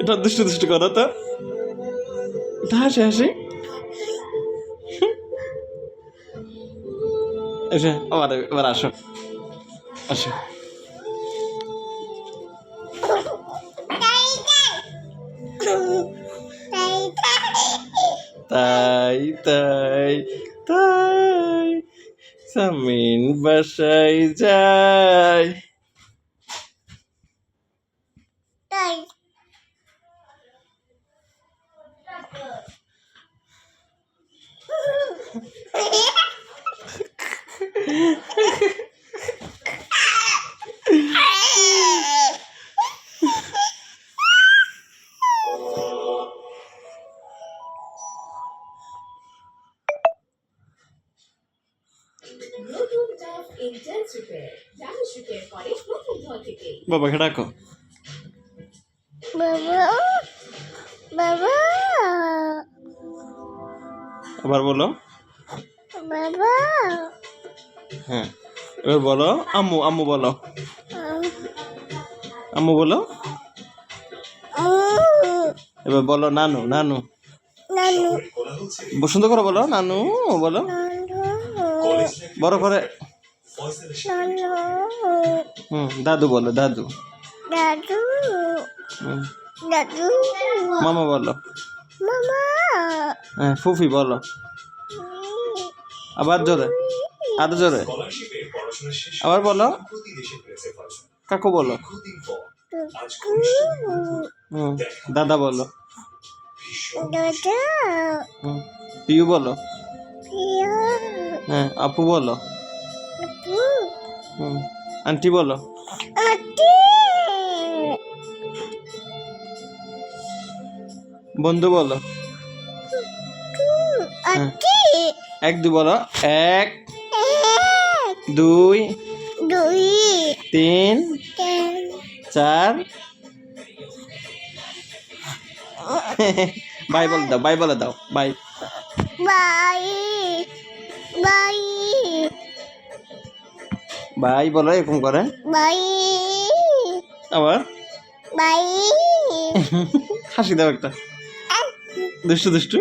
এটা দুষ্টু দুষ্টু করো তো। হাসি হাসি। এসে আবার এবার আসো। আসো। তাই তাই তাই সামিন বাসায় যায় নতুন ড্যামেজ রিপেয়ার করে প্রথম ধোয়া থেকেই বাবাকে ডাকো। বাবা বাবা। আবার বলো। বাবা। হ্যাঁ এবার বলো আম্মু আম্মু বলো। আম্মু বলো। এবার বলো নানু নানু। নানু। বসন্ত করে বলো নানু বলো। বড় করে হুম দাদু বলো দাদু। দাদু। দাদু। মামা বলো। মামা। হ্যাঁ ফুফি বলো। আবার জোরে আরও জোরে। আবার বলো। কাকু বলো। দাদা বলো। দাদা। পিউ বলো। হ্যাঁ আপু বলো। আন্টি বলো। বন্ধু বলো। এক দু বলো। এক দুই দুই তিন তিন। চার। বাই বলে দাও বাই বলে দাও বাই। Bye bye. বাই বলো এরকম করে। ভাই। আবার? ভাই। হাসি দাও একটা। দুষ্টু দুষ্টু।